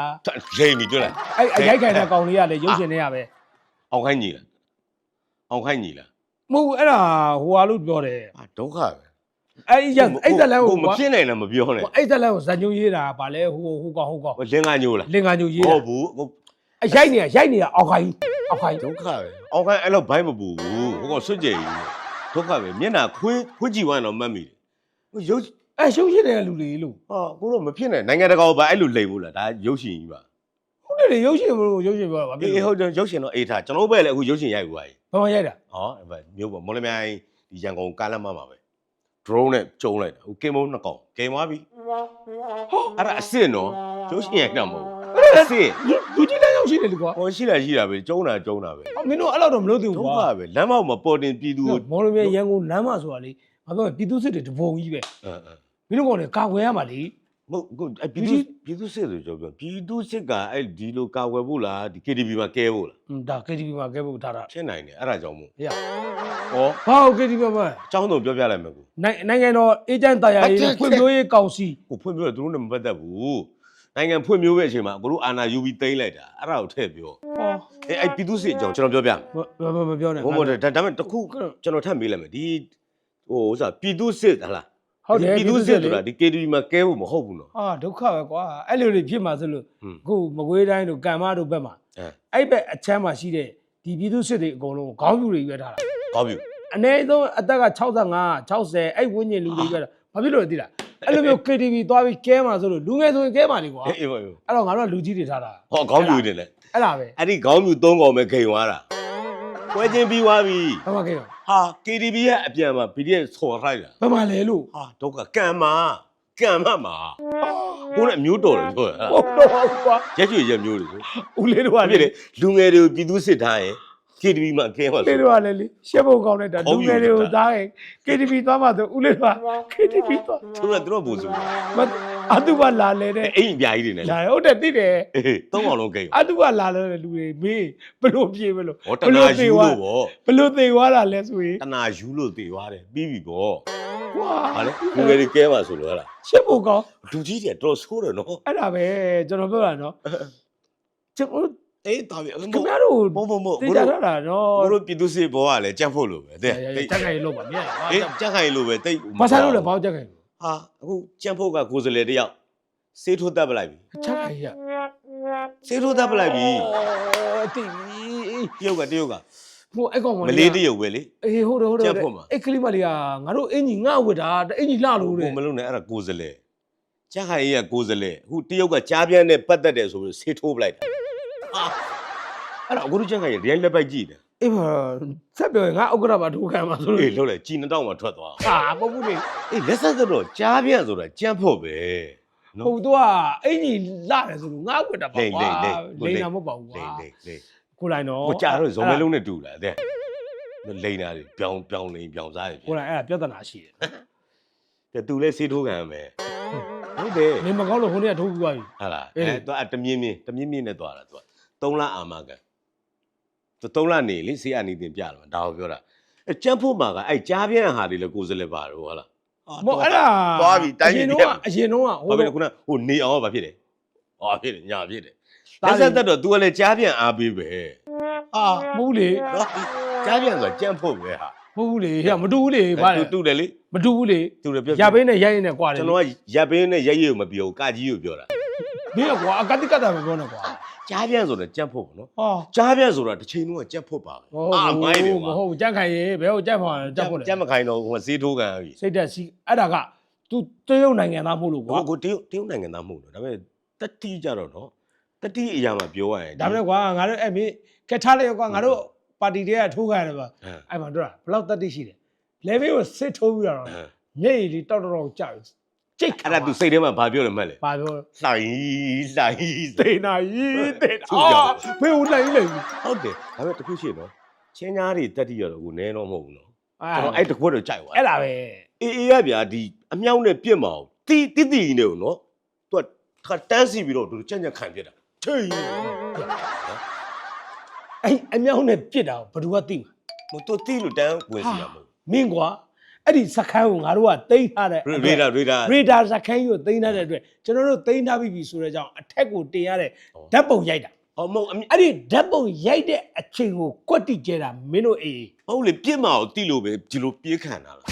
လိန်ပြီတွေ့လားအဲ့အရိုက်ခိုင်တဲ့ကောင်လေးကလည်းရုပ်ရှင်နဲ့ရပဲအောင်ခိုင်းညီလားအောင်ခိုင်းညီလားမဟုတ်ဘူးအဲ့ဒါဟိုဟာလို့ပြောတယ်အာဒုက္ခပဲ အဲ့ဒီရက်အဲ့ဇက်လန်ကိုမဖြစ်နိုင်တာမပြောနဲ့အဲ့ဇက်လန်ကိုဇန်ညုံရေးတာဗာလဲဟိုဟိုကောင်ဟိုကောင်လင်္ကာညိုလားလင်္ကာညုံရေးတာဟုတ်ဘူးဟိုအရိုက်နေတာရိုက်နေတာအောက်ခိုင်းအောက်ခိုင်းဒုက္ခပဲအောင်ခိုင်းအဲ့လိုဘိုင်းမပူဘူးဟိုကောင်စွတ်ကြည်ကြီးဒုက္ခပဲမျက်နှာခွေးခွေးကြည့်ဝမ်းတော့မှတ်မိတယ်ဟိုရုပ်အဲ့ရှုပ်ရတဲ့လူတွေလို့ဟာကိုတော့မဖြစ်နိုင်နိုင်ငံတကာဘာအဲ့လိုလိန်ဘူးလားဒါရုပ်ရှင်ကြီးပါဟုတ်တယ်လေရုပ်ရှင်မလို့ရုပ်ရှင်ပြောတာဗာပြအေးစ်ဟုတ်တယ်ရုပ်ရှင်တော့အေးထားကျွန်တော်တို့ပဲလေအခုရုပ်ရှင်ရိုက်သွားပြီဘာမှရိုက်တာဟောအဲ့မျိုးပေါ့မော်လမြိုင်ဒီရန်ကုန်ကားလမ်းမမှာပဲ drone နဲ့ကျုံလိုက်တာဟိုကင်မုန်းနှစ်ကောင်ကင်သွားပြီဟောအဲ့ဒါအစ်စ်နော်ရုပ်ရှင်ရိုက်တာမဟုတ်ဘူးအစ်စ်လူလူကြီးလည်းရောက်ရှိတယ်လေကွာဟောရှိတာရှိတာပဲကျုံတာကျုံတာပဲဟောမင်းတို့အဲ့လောက်တော့မလုပ်သေးဒုဘူးက္ကွာခပဲလမ်းမောက်မှာပေါ်တင်ပြည်သူကိုမော်လမြိုင်ရန်ကုန်လမ်းမဆိုတာလေဘာပြောလဲပြည်သူစစ်တွေတဘုံကြီးပဲအဲအဲမင်းတို့ကောင်လည်းကာကွယ်ရမှာလေ မဟုတ်ကိုအဲ့ပြည်သူပြည်သူစစ်ဆိုကြောပြောပြည်သူစစ်ကအဲ့ဒီလိုကာဝယ်ဖို့လားဒီ KTV မှာကဲဖို့လားอืมဒါ KTV မှာကဲဖို့ထားတာဖြစ်နိုင်တယ်အဲ့ဒါကြောင့်မို့ရဟောဘာဟုတ် KTV မှာအကြောင်းတော့ပြောပြလိုက်မယ်ကိုနိုင်နိုင်ငံတော်အေဂျင့်တရားရေးနဲ့ဖွံ့ဖြိုးရေးကောင်စီကိုဖွင့်ပြောတယ်သူတို့နဲ့မပတ်သက်ဘူးနိုင်ငံဖွင့်မျိုးပဲအချိန်မှာကိုတို့အာဏာယူပြီးတိမ့်လိုက်တာအဲ့ဒါကိုထည့်ပြောဟောအဲအဲ့ပြည်သူစစ်အကြောင်းကျွန်တော်ပြောပြမယ်မမမပြောနဲ့ဘုံဘုံဒါဒါပေမဲ့တစ်ခုကျွန်တော်ထပ်မေးလိုက်မယ်ဒီဟိုဥစားပြည်သူစစ်ဟလား ဟုတ်တယ်ပြည်သူစစ်ဆိုတာဒီ KTV မှာကဲဖို့မဟုတ်ဘူးနော်အာဒုက္ခပဲကွာအဲ့လိုတွေဖြစ်မှာဆိုလို့ဟွန်းအခုမကွေးတိုင်းတို့ကံမတို့ဘက်မှာအဲအဲ့ဘက်အချမ်းမှာရှိတဲ့ဒီပြည်သူစစ်တွေအကုန်လုံးခေါင်းပြူတွေရွက်ထားတာကောင်းပြီအနည်းဆုံးအသက်က65 60အဲ့ဝင်းကျင်လူတွေရွက်တာဘာဖြစ်လို့လဲသိလားအဲ့လိုမျိုး KTV သွားပြီးကဲမှာဆိုလို့လူငယ်ဆိုရင်ကဲမှာလေကွာအေးအေးပါအေးအဲ့တော့ငါတို့ကလူကြီးတွေထားတာဟောခေါင်းပြူနေလေအဲ့ဒါပဲအဲ့ဒီခေါင်းပြူသုံးကောင်ပဲခိန်သွားတာကွဲချင်းပြီးသွားပြီဘာမှကဲတော့ ဟာ KTV ရဲ့အပြန်မှာ BDS ဆော်ထိုက်တာဘာမှလဲလို့ဟာဒုက္ခကံမာကံမမှာကိုယ်နဲ့အမျိုးတော်တယ်ပြောရဟုတ်တော့ကွာရက်ကျွေရက်မျိုးတွေဆိုဦးလေးတို့ကဘာဖြစ်လဲလူငယ်တွေကိုပြည်သူစစ်ထားရင် KTV မှာကဲမှာဦးဆိုလေးတို့ကလည်းလေရှက်ဖို့ကောင်းတဲ့ဒါဟုတ်လူပြီငယ်တွေကိုသားရင် KTV သွားမှဆိုဦးလေးတို့က KTV သွားသူတို့ကသူတို့ဘူးဆိုမအတူပါလာလေတဲ့အိမ်အပြာကြီးတွေနဲ့လာတယ်ဟုတ်တယ်သိတယ်အေးသုံးအောင်လုံးကိန်းအတူပါလာလေတဲ့လူတွေမေးဘလို့ပြေဘလို့ဟောတနာယူလို့ဗောဘလို့သိသွားတာလဲဆိုရင်တနာယူလို့တည်သွားတယ်ပြီးပြီဗောဝါဟာလေလူငယ်တွေကဲမှာဆိုလို့ဟလားရှက်ဖို့ကောင်းလူကြီးတွေတော်ဆိုးတယ်နော်အဲ့ဒါပဲကျွန်တော်ပြောတာနော်ကျွန်တော် အေးတာပြီခင်ဗျားတို့ဘုံဘုံဘုံသိကိုကြတို့တာနော်ကိုတို့ပြည်သူစစ်ဘောကလည်းကြက်ဖို့လို့ပဲတဲ့တက်ခိုင်လို့ပါမြင်လားအေးကြက်ခိုင်လို့ပဲတိတ်မဆိုင်လို့လည်းဘောက်တက်ခိုင်ဟာအခုကြက်ဖို့ကကိုယ်စလေတယောက်စေးထိုးတက်ပလိုက်ပြီချက်ခိုင်ရစေးထိုးတက်ပလိုက်ပြီအော်တိတယောက်ကတယောက်ကဟိုအဲ့ကောင်မလေးတယောက်ပဲလေအေးဟုတ်တယ်ဟုတ်တယ်ကြက်ဖို့မှာအဲ့ကလေးမလေးကငါတို့အင်ကြီးငါ့ဝတ်တာအင်ကြီးလှလို့တဲ့ကိုမလုံးနဲ့အဲ့ဒါကိုယ်စလေကြက်ခိုင်ရဲ့ကိုယ်စလေအခုတယောက်ကကြားပြန်းနဲ့ပတ်သက်တယ်ဆိုပြီးစေးထိုးပလိုက်တာဟာ အဲ့ဒါအခုတို့ကြက်ခိုင်ရဲ့ real လက်ပိုက်ကြည့်တယ်အေးပါဆက်ပြောရင်ငါဥက္ကဋ္ဌပါထိုးခံမှာဆိုလို့အေးလှုပ်လိုက်ကြည်နှတောင်းမှထွက်သွားဟာမဟုတ်ဘူးလေအေးလက်ဆက်ကတော့ကြားပြန့်ဆိုတာကြမ်းဖို့ပဲဟိုတော့အင်ကြီးလာတယ်ဆိုလို့ငါဥက္ကဋ္ဌပါလိမ့်ကွာလိမ့်လိမ့်လိန်တာမဟုတ်ပါဘူးကွာလိမ့်လိမ့်လိမ့်ကိုလိုက်တော့ဟိုကြားတော့ဇုံမဲလုံးနဲ့တူလာတဲ့လိန်တာတွေပြောင်းပြောင်းလိန်ပြောင်းစားရဖြကိုစ်လိုက်အဲ့ဒါပြဿနာရှိတယ်တဲ့သူလည်းစေးထိုးခံရမယ်ဟုတ်တယ်နေမကောင်းလို့ဟိုနေ့ကထိုးပြီးသွားပြီဟာလားအေးအဲသူကတမြင်းမြင်းတမြင်းမြင်းနဲ့သွားတာသူက 3လအာမကန်သူ3လနေလေဆေးအနေတင်ပြတယ်ဒါကိုပြောတာအဲကြမ်းဖို့မှာကအဲကြားပြန့်ဟာတွေလည်းကိုယ်စလဲပါတော့ဟုတ်လားမဟုတ်အဲ့ဒါသွားပြီတိုင်းပြည်အရင်ပြတော့န်အရင်တော့ဟိုဘာဖြစ်လဲခုနဟိုနေအောင်ကဘာဖြစ်လဲဟောဖြစ်တယ်ညာဖြစ်တယ်ဒါလက်တွေဆက်သက်တော့ तू ကလည်းကြားပြန်အားပေးပဲအာမဟုတ်ဘူးလေကြားပြန်ဆိုကြမ်းဖို့ပဲဟာမဟုတ်ဘူးလေဟဲ့မတူဘူးလေဗါလေတူတူတယ်လေမတူဘူးလေတူတယ်ပြောရပေးနဲ့ရိုက်ရင်နဲ့ကွာတယ်ကျွန်တော်ကရပ်ဘင်းနဲ့ရက်ရည်ကိုမပြောဘူးကကြီးကိုပြောတာမင်းကကွာအကတိကတာပဲပြောနေကွာ ကြားပြန်ဆိုတော့ကြမ်းဖို့ပေါ့နော်ဟာကြားပြန်ဆိုတာတစ်ချိန်လုံးကကြက်ဖို့ပါပဲဟုတ်မိုင်းတယ်မဟုတ်ကြက်ခိုင်ရေဘယ်ကိုကြက်ဖော်ကြက်ဖို့လဲကြက်မခိုင်းတော့ဟိုဈေးထိုးခံပြီစိတ်တက်စီအဲ့ဒါက तू တရုတ်နိုင်ငံသားမဟုတ်လို့ကွာဟိုကိုတရုတ်တရုတ်နိုင်ငံသားမဟုတ်တော့ဒါပေမဲ့တတိကြတော့နော်တတိအရာမှာပြောရရင်ဒါပေမဲ့ကွာငါတို့အဲ့မင်းကက်ထားလိုက်ကွာငါတို့ပါတီတွေကထိုးခိုင်းတယ်ပါအဲအဲ့မှာတို့ကဘလောက်တက်တိရှိတယ်လေဗီကိုစစ်ထိုးပြီးတော့အဲမျက်ရည်လေးတောက်တောက်ကြာပြီ ကြိတ်ခါအဲ့ဒါ तू စိတ်ထဲမှာဘာပြောလဲမှတ်လဲပါပြောလှိုင်းလှိုင်းတေနာကြီးတေနာသူ့ကြောင့်အာဖေဦးလိုက်လိုက်ဟုတ်တယ်ဒါပေမဲ့တစ်ခုရှိနော်ချင်းညားတွေတက်တိရတော့ကိုနဲတော့မဟုတ်ဘူးနော်အဲ့ကျွန်တော်အဲ့တခွက်တော့ကြိုက်သွားအဲ့ဒါပဲအေးအေးရဗျာဒီအမြောက်နဲ့ပြစ်မအောင်တီတိတိနေကိုနော်သူကတန်းစီပြီးတော့သူကြက်ကြက်ခံပြစ်တာထိတ်အဲ့အမြောက်နဲ့ပြစ်တာကိုဘယ်သူကသိမှာ မသူတိလို့တန်းဝင်စီတာမဟုတ်မင်းကွာ အဲ့ဒီစခန်းကိုငါတို့ကတိမ့်ထားတဲ့ဘူးရေဒါရေဒါရေဒါစခန်းကြီးကိုတိမ့်ထားတဲ့အတွက်ကျွန်တော်တို့တိမ့်ထားပြီပြီဆိုတဲ့ကြောင့်အထက်ကိုတင်ရတဲ့ဓာတ်ပုံရိုက်တာဟောမဟုတ်အမြအဲ့ဒီဓာတ်ပုံရိုက်တဲ့အချိန်ကိုကွက်တိကျဲတာမင်းတို့အေးဟုတ်လေပြစ်မအောင်တိလို့ပဲဒီလိုပြေးခံတာလား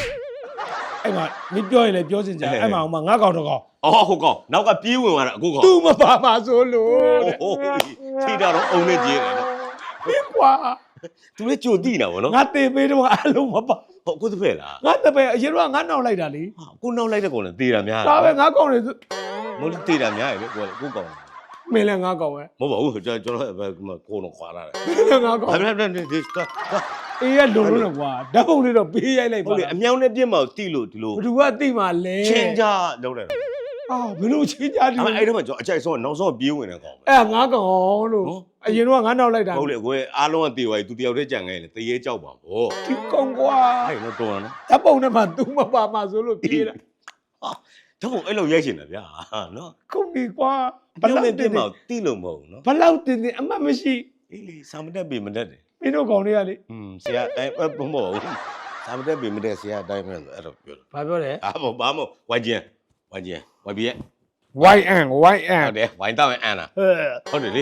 အဲ့မှာမင်းပြောရင်လည်းပြောစင်ကြအဲ့မှာဟိုမှာငါကောင်တော့ကောင်အော်ဟုတ်ကောနောက်ကပြေးဝင်သွားတာအခုကောသူမပါပါဆိုလို့တဲ့ဟိုဟိုထိတာတော့အုံနဲ့ကျေးတယ်နော်မင်းကွာသူလည်းကြိုတိတာဗောနော်ငါတေပေးတော့အလုံးမပါ ဟောကိုသဖဲ့လားငါတပည့်အရင်ကငါနောက်လိုက်တာလေဟာကိုနောက်လိုက်တဲ့ကောင်လည်းတေတာများဒါပဲငါကောင်လေမဟုတ်တေတာများရယ်ကိုကိုကောင်မင်းလည်းငါကောင်ပဲမဟုတ်ပါဘူးကျွန်တော်ကျွန်တော်ကိုတော့ခွာလာတယ်မင်းလည်းငါကောင်ဘာဖြစ်လဲဒီကအေးရလုံလို့လေကွာဓာတ်ပုံလေးတော့ပေးရိုက်လိုက်ဟုပါတ်လေအမြောင်နဲ့ပြစ်မအောင်တိလို့ဒီလိုဘသူကသိမှလဲချင်းကြလောက်တယ် အာဘယ်လိုချင်းကြဒီအဲ့အဲ့တော့မှကျွန်တော်အကြိုက်ဆုံးနောက်ဆုံးပြေးဝင်တဲ့ကောင်ပဲ အဲ့ငါကောင်လို့နော် အရင်ကငါနောက်လိုက်တာဟုတ်လေကိုယ်အားလုံးကတေသွားပြီသူတယောက်တည်းကြံခဲ့လေတရေကြောက်ပါဗောဒီကောင်ကွာအဲ့တော့တော်နော်ဓာတ်ပုံနဲ့မှသူမပါမှဆိုလို့ပြေးတာတော့အဲ့လိုရိုက်ရှင်တာဗျာနော်ကုန်ပြီကွာဘယ်လိုနဲ့ပြစ်မအောင်တိလို့မဟုတ်ဘူးနော်ဘလောက်တင်တင်အမှတ်မရှိအေးလေစာမတက်ပြီမတက်တယ်မင်းတို့ကောင်တွေကလေอืมဆရာအဲ့ဘမဟုတ်စာမတက်ပြီမတက်ဆရာအတိုင်းပဲအဲ့တော့ပြောတယ်ဘာပြောလဲအာဘောဘာမို့ဝိုင်းကျန်ဝိုင်းကျန် ဝိုင်းပြည့် YN YN ဟုတ်တယ်ဝိုင်းတော့အန်လားဟဲ့ဟုတ်တယ်လေ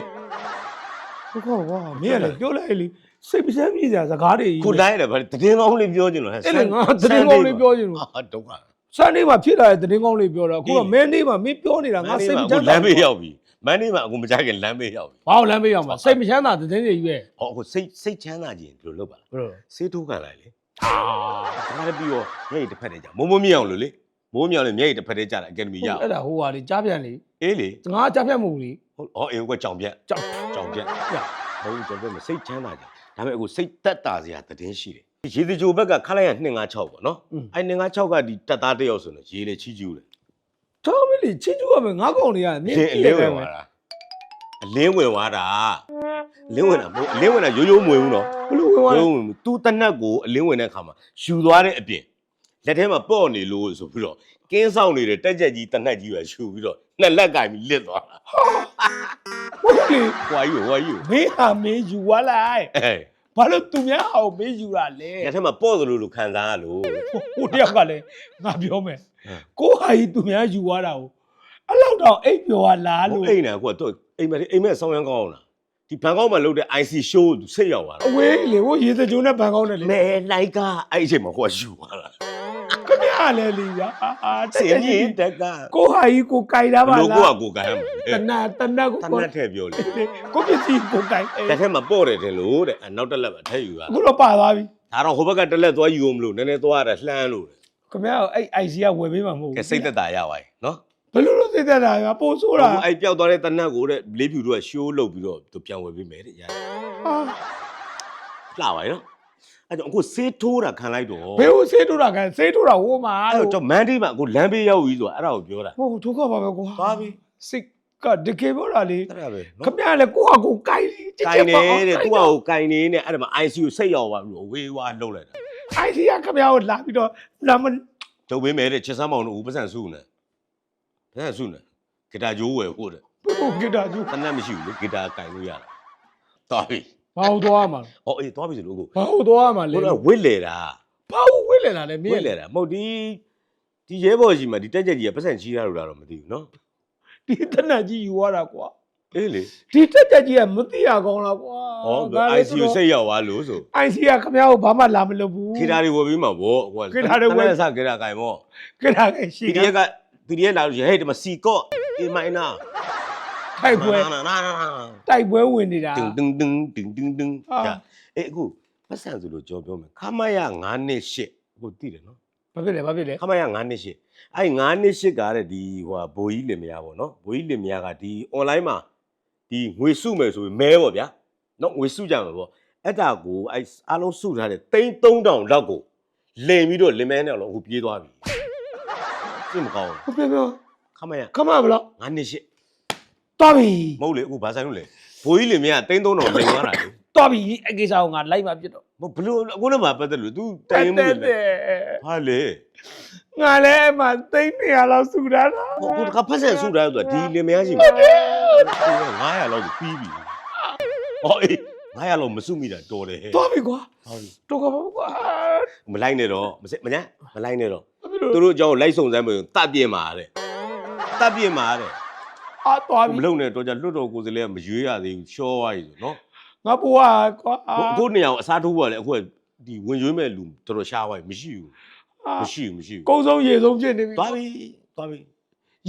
ဟုတ်ကောကွာမင်းကလည်းပြောလိုက်လေစိတ်ပစမ်းပြေးစရာစကားတွေကိုလိုက်ရတယ်ဗါတည်င်းကောင်းလေးပြောချင်လို့ဟဲ့အဲ့လေငါသတင်းကောင်းလေးပြောချင်လို့ဟာဒုက္ခစနေမှာဖြစ်လာတဲ့သတင်းကောင်းလေးပြောတော့အခုကမင်းနေ့မှာမင်းပြောနေတာငါစိတ်မချမ်းလသာမ်းမေးရောက်ပြီမန်းနေ့မှာအခုမကြခင်လမ်းမေးရောက်ပြီဘာလို့လမ်းမေးရမှာစိတ်မချမ်းသာသတင်းတွေရွေးဟောအခုစိတ်စိတ်ချမ်းသာခြင်းဒီလိုလုပ်ပါလားဘယ်လိုစေးထိုးခံလိုက်လေအာဒါလည်းပြီးတော့မျက်ရည်တစ်ဖက်တည်းကြာမိုးမိုးမြအောင်လို့လေ မိုးမြောင်လေမျက်ရည်တစ်ဖက်တည်းကြာတယ်အကယ်ဒမီရအောင်အဲ့ဒါဟိုဟာလေကြားပြန်လေအေးလေငါကြားပြန်မဟုတ်လေဟုတ်ဟောအေးကကြောင်ပြက်ကြောက်ကြောင်ပြက်ရဟုတ်ကြောင်ပြက်မစိတ်ချမ်းသာကြဒါပေမဲ့အခုစိတ်တက်တာစရာတည်င်းရှိတယ်ရေတကြိုဘက်ကခလိုက်ရ256ပေါ့နော်အဲ256ကဒီတက်သားတစ်ယောက်ဆိုတော့ရေလေချီကျူးတယ်တော်မလေးချစ်ကျူရမယ်ငါကောင်တွေကနင်းလင်းအလင်းဝင်သွားတာအလင်းဝင်သွားတာအလင်းဝင်တာမဟုတ်အလင်းဝင်တာရိုးရိုးမဝင်ဘူးနော်ဘလို့ဝင်သွားလဲရိုးဝင်ဘူးသူတနက်ကိုအလင်းဝင်တဲ့အခါမှာယူသွားတဲ့အပြင် လက်ထဲမှာပေါ့နေလို့ဆိုပြီးတော့ကင်းဆောင်နေတဲ့တက်ကြက်ကြီးတနက်ကြီးပဲယူပြီးတော့နှစ်လက်ကင်ပြီးလစ်သွားတာဟုတ်လေဟွာယူဟွာယူမင်းဟာမင်းယူသွားလိုက်အဲဘာလို့သူများဟောမင်းယူတာလဲလက်ထဲမှာပေါ့သလိုလိုခံစားရလို့ဟိုတယောက်ကလည်းငါပြောမယ်ဟမ်ကိုဟာကြီးသူများယူသွားတာကိုအဲ့လောက်တော့အိပ်ပြောလာဟိုလို့အိမ်နေကွာသူအိမ်မအိမ်မဲဆောင်းရမ်းကောင်းလားဒီဘန်ကောက်မှာလုပ်တဲ့ IC show သူစိတ်ရောက်သွားတာအဝေးလေဟိုရေစကြိုးနဲ့ဘန်ကောင်းနဲ့လေမဲလိုက်ကအဲ့အချိန်မှာဟိုကယူသွားတာခမရ လဲလီရအာစင်ကြီးတက်ကကိုဟာကြီးကိုကြိုက်တာပါလိုလားကိုကကိုကန်ရမှာတနာတနာကိုတနက်ထဲပြောလေကိုပစ္စည်းကိုကြိုက်အဲလက်ထဲမှာပေါ့တယ်တယ်လို့တဲ့အနောက်တက်လက်မှာထည့်ယူရအခုတော့ပါသွားပြီဒါတော့ဟိုဘက်ကတက်လက်သွားယူအောင်မလို့နည်းနည်းသွားရတာလှမ်းလို့ခမရအဲ့ IC ကဝယ်ပေးမှာမဟုတ်ကဲစိတ်သက်သာရပါ යි နော်ဘယ်လိုလုပ်သိတဲ့တာကပို့ဆိုးတာအဲ့ပျောက်သွားတဲ့တနက်ကိုတဲ့လေးဖြူတို့ကရှိုးလုပ်ပြီးတော့သူပြန်ဝယ်ပေးမယ်တဲ့ရတယ်ဟာလှပါရဲ့နော် အဲ့တော့အခုဆေးထိုးတာခံလိုက်တော့ဘယ်ကိုဆေးထိုးတာကဆေးထိုးတာဟိုမှာအဲ့တော့ကျွန်တော်မန်ဒီမှာအခုလမ်းဘေးရောက်ပြီဆိုတာအဲ့ဒါကိုပြောတာဟိုဒုက္ခပါပဲကွာသွားပြီစိတ်ကတကယ်ပြောတာလေအဲ့ဒါပဲခနော်မရလေကိုယ့်ဟာကိုယ်ကိုင်လေးကိုင်နေတဲ့သူ့ဟာကိုကိုင်နေနဲ့အဲ့ဒါမှာ ICU စိတ်ရောက်သွားပြီဝေးဝါလှုပ်လိုက်တာအိုင်ဒီယာခမရကိုလာပြီးတော့လာမဒုတ်ပေးမယ်တဲ့ချစ်စမ်းမောင်တို့ဦးပစံစုနေပစံစုနေဂီတာဂျိုးဝယ်ဖို့တဲ့ဘုဂီတာကျူတနက်မရှိဘူးလေဂီတာကင်လို့ရတာသွားပြီ ဘာလို့သွားမှာဟောအေးသွားပြီဆိုလို့ကိုဘာလို့သွားမှာလဲကိုတော့ဝစ်လေတာဘာလို့ဝိလေလာလဲမဝင်းစ်လေတာမဟုတ်ဒီဒီရဲဘော်ကြီးမှာဒီတက်ကြက်ကြီးကပတ်စံချီးရလို့လားတော့မသိဘူးနော်ဒီတနတ်ကြီးယူရတာကွာအေးလေဒီတက်တက်ကြီးကမသိရကောင်းလားကွာဟော ICU စိတ်ရောက်သွားလို့ဆိုအိုင်စီကခမရကိုဘာမှလာမလုပ်ဘူးခေတာတွေဝယ်ပြီးမှာဗောဟိုခေတာတွေဝယ်တနက်စခေတာကင်ဗောခဏကရှိ PDF က PDF လာလို့ဟဲ့ဒီမှာစီကော့အေးမိုင်းနာ ထိုက်ပွဲနာနာနာတိုက်ပွဲဝင်နေတာတင်းတင်းတင်းတင်းတင်းတင်းဟာကြာအေးအခုပတ်စံဆိုလို့ကြောပြောမယ်ခမရ9နှစ်8အခုသိတယ်နော်ဘာဖြစ်လဲဘာဖြစ်လဲခမရ9နှစ်8အဲ့9နှစ်8ကတဲ့ဒီဟိုဟာဘိုးကြီးလင်မယားပေါ့နော်ဘိုးကြီးလင်မယားကဒီ online မှာဒီငွေစုမယ်ဆိုရင်မဲပေါ့ဗျာနော်ငွေစုကြမယ်ပေါ့အဲ့ဒါကိုအဲ့အားလုံးစုထားတဲ့3300လောက်ကိုလင်ပြီးတော့လင်မဲနဲ့တော့အခုပြေးသွားပြီသိမကောင်းဟုတ်ပြပြောခမရခမဘလို့9နှစ်8 တော်ပြီမဟုတ်လေအခုဘာဆိုင်လို့လဲဘိုးကြီးလင်မယား3300လင်သွားတာလေတော်ပြီအကိစ္စကိုငါလိုက်မှပြစ်တော့မဘလို့အခုလည်းမပတ်သက်လို့ तू တိုင်ရင်မှုလေဟာလေငါလည်းအမှသိန်း200လောက်စုတာလားဟိုအခုတခါဖက်ဆက်ဆူတာဆိုတာဒီလင်မယားရှိမှာ900လောက်ကိုပြီးပြီဟောအေး900လောက်မစုမိတာတော်တယ်ဟဲ့တော်ပြီကွာဟုတ်ပြီတော့ကပါကွာမလိုက်နဲ့တော့မစမညာမလိုက်နဲ့တော့ဘာဖြစ်လို့သူတို့အကြောင်းကိုလိုက်စုံစမ်းမလို့တတ်ပြင်းမှာတဲ့တတ်ပြင်းမှာတဲ့ အာတော်မပြီလုံနဲ့တော့ကြလွတ်တော်ကိုယ်စလဲမရွေးရသေးဘူးရှော့သွားပြီဆိုနော်ငါဘွားကွာအခုနေရာကိုအစားထိုးပေါ်လေအခုဒီဝင်ရွေးမဲ့လူတော်တော်ရှားသွားပြီမရှိဘူးမရှိဘူးမရှိဘူးကုန်းဆုံးရေဆုံးဖြစ်နေပြီသွားပြီသွားပြီ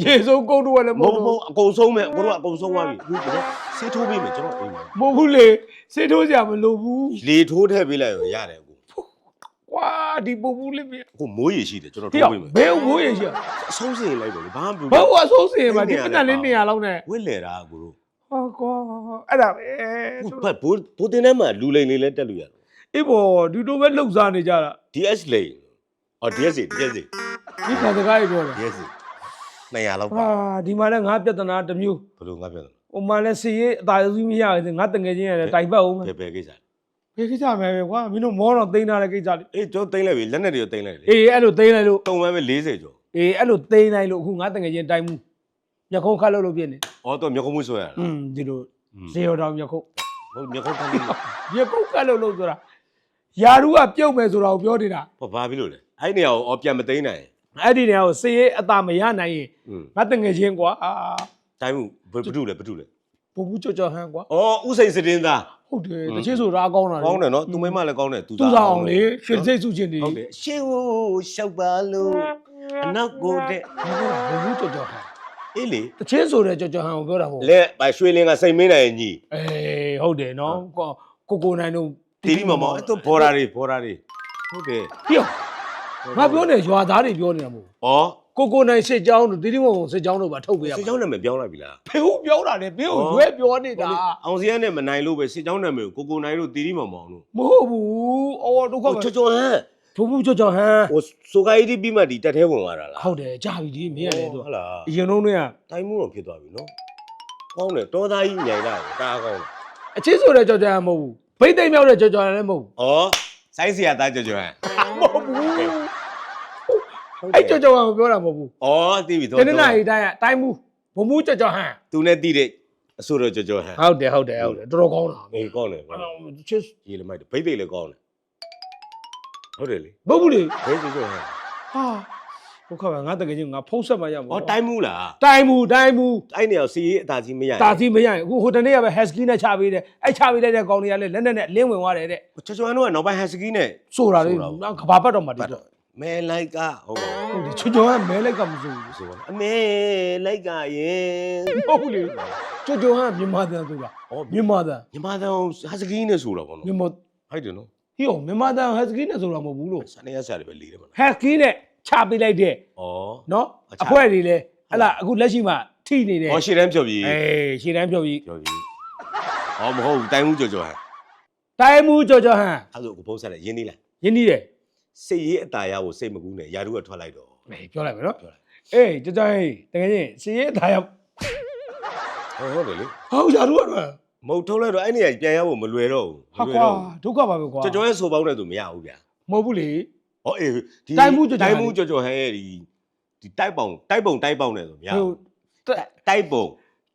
ရေဆုံးကုန်းတော့လည်းမမဟုဟုတ်တ်မဘူးဟုတ်အကုန်ဆုံးမဲ့အခုတော့အကုန်ဆုံးသွားပြီအခုကျွန်တော်ဆေးထိုးပေးမယ်ကျွန်တော်အိမ်မှာမဟုတ်ဘူးလေစေထိုးစရာမလိုဘူးလေထိုးထည့်ပေးလိုက်ရင်ရတယ်အခု ကွာဒီပုံဘူးလေးမြင်အခုမိုးရေရှိတယ်ကျွန်တော်ဒီထိုးတော့ပေးမယ်ဘယ်ဝိုးရေရှိအဆုံးစင်လိုက်တော့လေဘာမှမပြောဘယ်ဝအဆိုးစင်မှာဒီပနက်လေး200လောက်နဲ့ဝစ်လေတာအခုတို့ဟောကွာအဲ့ဒါပဲဘတ်ဘိုးဘိုးတင်ထဲမှာလူလိန်လေးလည်းတက်လို့ရတယ်အေးဘောဒီလိုပဲလှုပ်ရှားနေကြတာ DS လိန်အော် DS DS ဒီခံစကားကြီးပြောတယ် DS 200လောက်ပါဟာဒီမှာလည်းငါပြဿနာတစ်မျိုးဘယ်လိုငါပြောလဲဟိုမှာလည်းစီရေးအသာစီးမရရင်ငါတငယ်ချင်းရတယ်တိုင်ပတ်အောင်မယ်ဘယ်ဘယ်ကိစ္စ ဘယ်ကိစ္စမဲပဲကွာမင်းတို့မောတော့သိမ်းထားတဲ့ကိစ္စလေး အေးကျွန်တော်တင်လိုက်ပြီလက်နဲ့တွေတင်လိုက်လေ အေးအဲ့လိုသိမ်းလိုက်လို့ တုံမှန်းပဲ40ကျော် အေးအဲ့လိုသိမ်းလိုက်လို့အခုငါတငယ်ချင်းတိုင်မှုညခုံးခတ်လို့လို့ပြစ်နေ အော်တော့မြေခုံးမှုဆွဲရတာ อืมဒီလိုဇေယောတောင်ညခုံး ဟုတ်မြေခုံးခန်းလေး ညခုံးခတ်လို့လို့ဆိုတာယာရုကပြုတ်မယ်ဆိုတာကိုပြောနေတာ ဘာဘာဖြစ်လို့လဲအဲ့နေရာကိုအော်ပြန်မသိမ်းနိုင် အဲ့ဒီနေရာကိုစေရေးအသာမရနိုင်ရင် อืม ငါတငယ်ချင်းကွာအာ တိုင်းမှုဘယ်ဘဒုလဲဘဒုလဲ ဘုံဘူးကြော်ကြော်ဟန်းကွာ အော်ဥစိန်စတင်းသား ဟုတ်တယ်တချို့ဆိုတာကောင်းတာလေကောင်းတယ်နော်သူမိမလည်းကောင်းတယ်သူသူစားအောင်လေရှင်စိတ်စုချင်းနေဟုတ်တယ်ရှင်းကိုရှောက်ပါလို့အနောက်ကိုတဲ့ဘုံဘူးကြော်ကြော်ဟန်းအေးလေတချင်းဆိုတဲ့ကြော်ကြော်ဟန်းကိုပြောတာပေါ့လက်ပါရွှေလင်းကစိတ်မင်းနိုင်ညီအေးဟုတ်တယ်နော်ကိုကိုကိုနိုင်တို့တီတီမမောအဲ့တော့ဘော်ရာတွေဘော်ရာတွေဟုတ်တယ်ပြောငါပြောနေရွာသားတွေပြောနေတာမဟုတ်ဩ ကိုကိုနိုင်စစ်ကြောင်းတို့တိတိမုံစစ်ကြောင်းတို့ပါထုတ်ပေးရစစ်မှာကြောင်းနာမည်ပြောင်းလိုက်ပြီလားဖေဦးပြောတာလေဖေဦးရွဲပြောနေတာအောင်စရနဲ့မနိုင်လို့ပဲစစ်ကြောင်းနာမည်ကိုကိုကိုနိုင်လို့တီတီမမောင်လို့မဟုတ်ဘူးအော်ဒုက္ခဟိုပဲချောချောဟမ်ဘုံဘူးကြော်ကြော်ဟန်းဟိုဆိုကိုင်းတီပြီးမှဒီတက်သေးဝင်သွားတာလားဟုတ်တယ်ကြာပြီဒီမင်းရတယ်သူဟုတ်လားအရင်တော့တွေကတိုင်းမှုတော့ဖြစ်သွားပြီနော်ကောင်းတယ်တော်သားကြီးညင်လာတယ်တာကောင်းတယ်အချင်းဆိုတဲ့ကြော်ကြော်ဟန်းမဟုတ်ဘူးဘိတ်သိမ့်မြောက်တဲ့ကြော်ကြော်ဟန်းလည်းမဟုတ်ဘူးဩစိုင်းစီရသားကြော်ကြော်ဟမ်မဟုတ်ဘူး အဲ့ကြော်ကြော်ဟန်းကိုပြောတာမဟုတ်ဘူးဩသိပြီတော့တနင်္လာရီတိုင်းကတိုင်းမူဘုံဘူးကြော်ကြော်ဟန်းသူနဲ့တီးတဲ့အဆိုတော်ကြော်ကြော်ဟမ်ဟုတ်တယ်ဟုတ်တယ်ဟုတ်တယ်တော်တော်ကောင်းတာအေးကောင်းတယ်ကောင်းတယ်ချစ်ရေးလည်းမိုက်တယ်ဘိတ်သိက်လည်းကောင်းတယ်ဟုတ်တယ်လေဘုတ်ဘူးလေဘိတ်ကြော်ကြော်ဟမ်ဟာဒုက္ခပဲငါတကယ်ချင်းငါဖုံးဆက်မှရမှာဩတိုင်းမှုလားတိုင်းမူတိုင်းမူအဲ့နေရာစီရေးအသာကြီးမရတာစီမရရင်အခုဟိုတနေ့ကပဲ husky နဲ့ချပေးတယ်အဲ့ချပေးလိုက်တဲ့ကောင်တွေကလည်းလက်နဲ့နဲ့လင်းဝင်သွားတယ်တဲ့ချောချောတို့ကနောက်ပိုင်းဟန်စကီနဲ့ဆိုတာလေဆိုတာပေါ့ငါကဘာပတ်တော့မှဒီပတ်တော့တော့ မဲလိုက်ကဟုတ်ပါဟုတ်တယ်ချွတ်ချွတ်ကမဲလိုက်ကမစိုးဘူးဆိုပါအမေလိုက်ကရင်ဟုတ်ဘူးလေချွတ်ချွတ်ကမြန်မာတန်ဆိုတာဩမြန်မာတန်ညီမတောင်ဟန်စကီနဲ့ဆိုတာပေါ့နော်မြန်မာဟုတ်တယ်နော်ဟိုမြန်မာတန် husky နဲ့ဆိုတာမဟုတ်ဘူးလို့ဆန်နေရဆရာတွေပဲလေးတယ်မလား husky နဲ့ချပေးလိုက်တဲ့ဩနော်အချအဖွဲတွေလည်းဟလာအခုလက်ရှိမှာထိနေတယ်ဩရှေ့တန်းဖြော်ပြီးအေးရှည်တန်းပြောပြီးဖြော်ပြီးဩမဟုတ်ဘူးတိုင်းမှုကြော်ကြော်ဟမ်တိုင်းမှုကြော်ကြော်ဟန်အဲ့ဒါကိုဖုံးဆက်လိုက်ရင်းနေလားရင်းနှီးတယ် စိတ်ရေးအတားရကိုစိတ်မကူးနဲ့ယာတို့ကထွက်လိုက်တော့မေပြောလိုက်မယ်နော်ပြောလိုက်အေးကြော်ကြော်ဟေးတကယ်ချင်းစီရေးသားရဟုတ်တယ်လေဟောရာတို့ကတော့မဟုတ်ထုတ်လိုက်တော့အဲ့နေရာပြန်ရဖို့မလွယ်တော့ဘူးဟာမလွကွာယ်တော့ဘူးဒုက္ခပါပဲကွာကြော်ကြော်ရဲ့ဆိုပေါင်းတဲ့သူမရဘူးဗျာမဟုတ်ဘူးလေ ဟောအေးဒီတိုက်မှုကြော်ကြော် တိုက်မှုကြော်ကြော်ဟဲ့ဒီဒီတိုက်ပုံတိုက်ပုံတိုက်ပုံနဲ့ဆိုမရဟိုဘူးတက်တိုက်ပုံ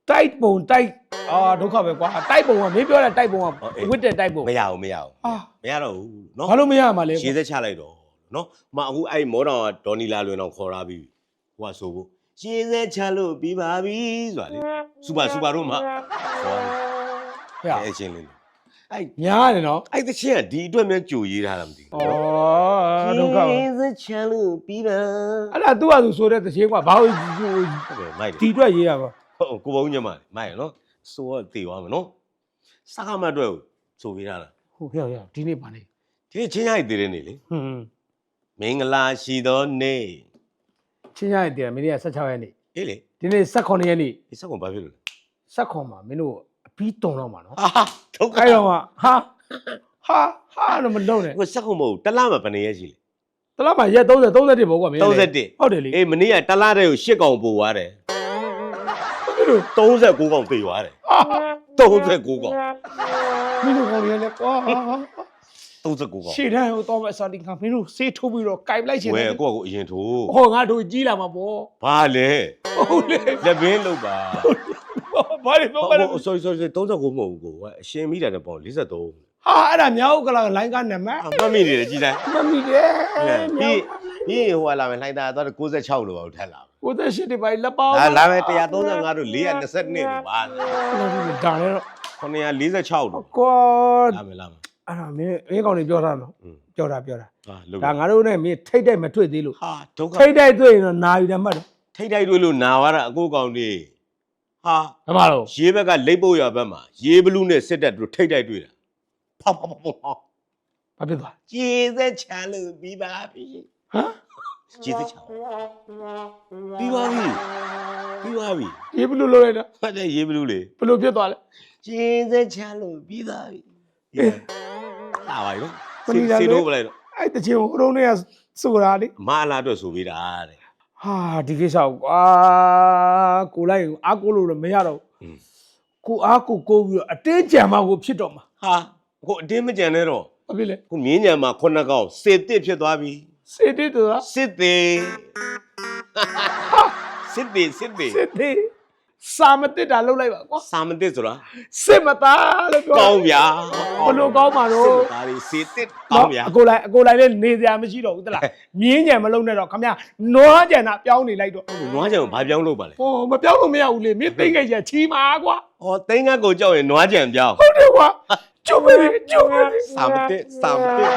တိုက်ပုံတိုက်အာဒုက္ခပဲကွာတိုက်ပုံကမင်းပြောတဲ့တိုက်ပုံကဟုတ်အေးဝစ်တဲ့တိုက်ပုံမရဘူးမရဘူးအာမရတော့ဘူးနော်ဘာလို့မရမှာလဲရှင်းသက်ချလိုက်တော့နော်မအခုအဲ့မောတော်ကဒေါ်နီလာလွင်တော်ခေါ်လာပြီဟိုကဆိုဖို့ရှင်းသက်ချလို့ပြီးပါပြီဆိုတာလေစူပါစူပါတို့မှခေါ်ဟဲ့အဲ့ချင်းလေးအဲ့ညားတယ်နော်အဲ့တချင်းကဒီအတွက်မြန်ကြိုရေးထားတာမသိဘူးဩဒုက္ခပဲရှင်းသက်ချလို့ပြီးပါအဲ့ဒါသူ့ဟာသူဆိုတဲ့တခြင်းကွာဘာလို့ဟုတ်ကဲ့မိုက်တယ်ဒီအတွက်ရေးရပါ ဟုတ်ကိုဘုံညမမိုက်ရနော်ဆိုတော့တေသွားမယ်နော်စကားမအတွက်ဆိုပေးထားတာဟုတ်ဟဲ့ဟဲ့ဒီနေ့ပါနေဒီနေ့ချင်းရိုက်သေးတယ်နေလေဟွန်းမင်္ဂလာရှိသောနေ့ချင်းရတဲ့မင်းက16ရက်နေ့အေးလေဒီနေ့18ရက်နေ့ဒီစက်ကောင်ဘာဖြစ်လို့လဲ16မှာမင်းတို့အပြီးတုံတော့မှာနော်ဟာဒုက္ခအဲ့တော့ကဟာဟာဟာတော့မလုံးနဲ့ကိုစက်ကောင်မဟုတ်တလားမှာဘယ်နေရရှိလဲတလားမှာရက်30 31ပေါ့ကွာမင်း31ဟုတ်တယ်လေအေးမနေ့ကတလားတဲ့ကိုရှစ်ကောင်ပို့သွားတယ်မင်းတို့ 39ကောင်သေသွားတယ်ဟာ39ကောင်မင်းတို့ကောင်းရလဲကွာ39ကောင်ရှေ့တန်းဟိုတော့မအစာတင်ခါမင်းတို့ဆေးထိုးပြီးတော့ကြိုက်လိုက်ချင်ဝတယ်ယ်ကိုယ့်ကိုအရင်ထိုးဟောငါတို့ကြီးလာမှာပေါ့ဘာလဲဟုတ်လေလက်ဘင်းလုပ်ပါဘာလဲဟိုဘာလဲဟို sorry sorry 39မဟုတ်ဘူးကိုအရှင်မိတာနဲ့ပေါ့43ဟာအဲ့ဒါမြောက်ကလာလိုင်းကနံပါတ်အမှတ်မိနေတယ်ကြည်တိုင်းမမီတယ် ပြီးပြီးဟိုလာမယ်လှိုင်းသားတော့96လို့ပါထက်လာကိုသက်ရှိတယ်ဘာလက်ပေါင်းဒါလာမယ်135တို့422လို့ပါဒါလည်းတော့946လို့ကွာလာမယ်လာမယ်အဲ့ဒါမင်းမင်းကောင်တွေပြောတာနော်อืมပြောတာပြောတာဟာလုဒါငါတို့နဲ့မင်းထိတ်တိုက်မတွေ့သေးလို့ဟာဒုက္ခထိတ်တိုက်တွေ့ရင်တော့နာယူတယ်မှတ်တော့ထိတ်တိုက်တွေ့လို့နာသွားတာအကိုကောင်တွေဟာဘာမှတော့ရေးဘက်ကလိပ်ဖို့ရဘက်မှာရေးဘလူးနဲ့စစ်တက်တို့ထိတ်တိုက်တွေ့တာဖောက်ဖောက်ဖောက်ဖောက်ဘာဖြစ်သွားကျေးဇက်ချမ်းလို့ပြီးပါပြီ ဟမ်ကျေးဇက်ချမ်းပြီးပါပြီပြီးပါပြီဒီဘလူးလို့လိုက်တာဟုတ်တယ်ရေးဘလူးလေဘလို့ဖြစ်သွားလဲကျေးဇက်ချမ်းလို့ပြီးပါပြီလာပါရောမနီလာလေစီတော့ပလိုက်တော့အဲ့တချင်ဟိုတုံးနဲ့ဆိုတာလေအမအလားအတွက်ဆိုပေးတာတဲ့ဟာဒီကိစ္စကွာကိုလိုက်အားကိုလို့လည်းမရတော့อืมကိုအားကိုကိုပြီးတော့အတင်းကြံမှကိုဖြစ်တော့မှာဟာကိုအတင်းမကြံနဲ့တော့ဘာဖြစ်လဲကိုမြင်းညံမှာခုနှစ်ကောင်စစ်တစ်ဖြစ်သွားပြီ စေတေးတူလားစစ်သေးစစ်သေးစစ်သေးစေတေးစာမတစ်တာလောက်လိုက်ပါကွာစာမတစ်ဆိုတာစစ်မသားလို့ပြောကောင်းဗျာဘလို့ကောင်းမှာတော့စစ်သားတွေစစ်တစ်ကောင်းဗျာအကိုလိုက်အကိုလိုက်လည်းနေစရာမရှိတော့ဘူးတလားမြင်းကြံမလုံးနဲ့တော့ခမရနွားကြံတာပြောင်းနေလိုက်တော့နွားကြံကိုဘာပြောင်းလို့ပါလဲဟောမပြောင်းလို့မရဘူးလေမင်းသိငယ်ချချီမှာကွာဟောသိန်းကကိုကြောက်ရင်နွားကြံပြောင်းဟုတ်တယ်ကွာကျုပ်ပဲကျုပ်ပဲစာမတစ်စာမတစ်